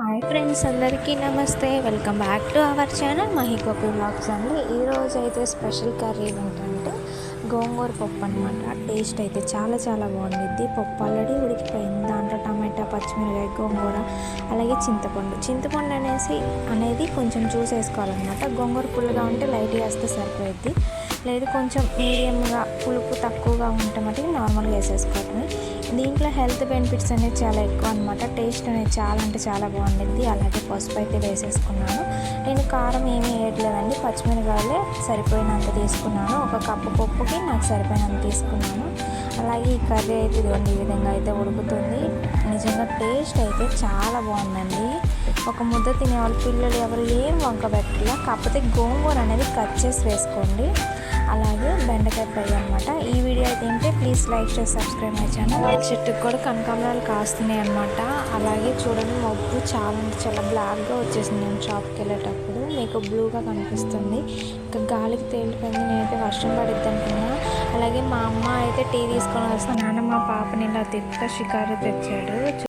Hi friends అందరికీ నమస్తే. Welcome back to our channel మహికోపి blogs అండి. ఈరోజు అయితే స్పెషల్ కర్రీ ఏంటంటే గోంగూర పప్పు అనమాట టేస్ట్ అయితే చాలా చాలా బాగుండిద్ది. పప్పు ఆల్రెడీ ఉడికిపోయింది. దాంట్లో టమాటా పచ్చిమిరకాయ గోంగూర అలాగే చింతపండు. చింతపండు అనేసి అనేది కొంచెం చూస్ వేసుకోవాలన్నమాట. గోంగూర పుల్లగా ఉంటే లైట్గా వేస్తే సరిపోయిద్ది. లేదు కొంచెం మీడియంగా పులుపు తక్కువగా ఉంటే మటుకు నార్మల్గా వేసేసుకోవటమే దీంట్లో హెల్త్ బెనిఫిట్స్ అనేది చాలా ఎక్కువ అనమాట టేస్ట్ అనేది చాలా అంటే చాలా బాగుండింది అలాగే పసుపు అయితే వేసేసుకున్నాను. నేను కారం ఏమీ వేయట్లేదండి. పచ్చిమిరకాయలే సరిపోయినంత తీసుకున్నాను. ఒక కప్పు పప్పుకి నాకు సరిపోయినంత తీసుకున్నాను. అలాగే ఈ కర్రీ అయితే ఇదిగోండి ఈ విధంగా అయితే ఉడుకుతుంది. టేస్ట్ అయితే చాలా బాగుందండి. ఒక ముద్ద తినే వాళ్ళు పిల్లలు ఎవరు ఏం వంక కాకపోతే గోంగూర అనేది కట్ చేసి వేసుకోండి. అలాగే బెండకాయ ఫ్రై అనమాట ఈ వీడియో అయితే ఏంటి? ప్లీజ్ లైక్ చేసి సబ్స్క్రైబ్ మై ఛానల్. చెట్టుకు కూడా కనకాంబరాలు కాస్తున్నాయి అనమాట అలాగే చూడండి మబ్బు చాలా అంటే చాలా బ్లాక్గా వచ్చేసింది. నేను షాప్కి వెళ్ళేటప్పుడు మీకు బ్లూగా కనిపిస్తుంది. ఇంకా గాలికి తేలిపోయింది. నేనైతే వర్షం పడిద్ది అనుకున్నా. అలాగే మా అమ్మ అయితే టీ తీసుకొని వస్తాను నాన్న మా పాపని ఇలా తిక్క షికారు తెచ్చాడు.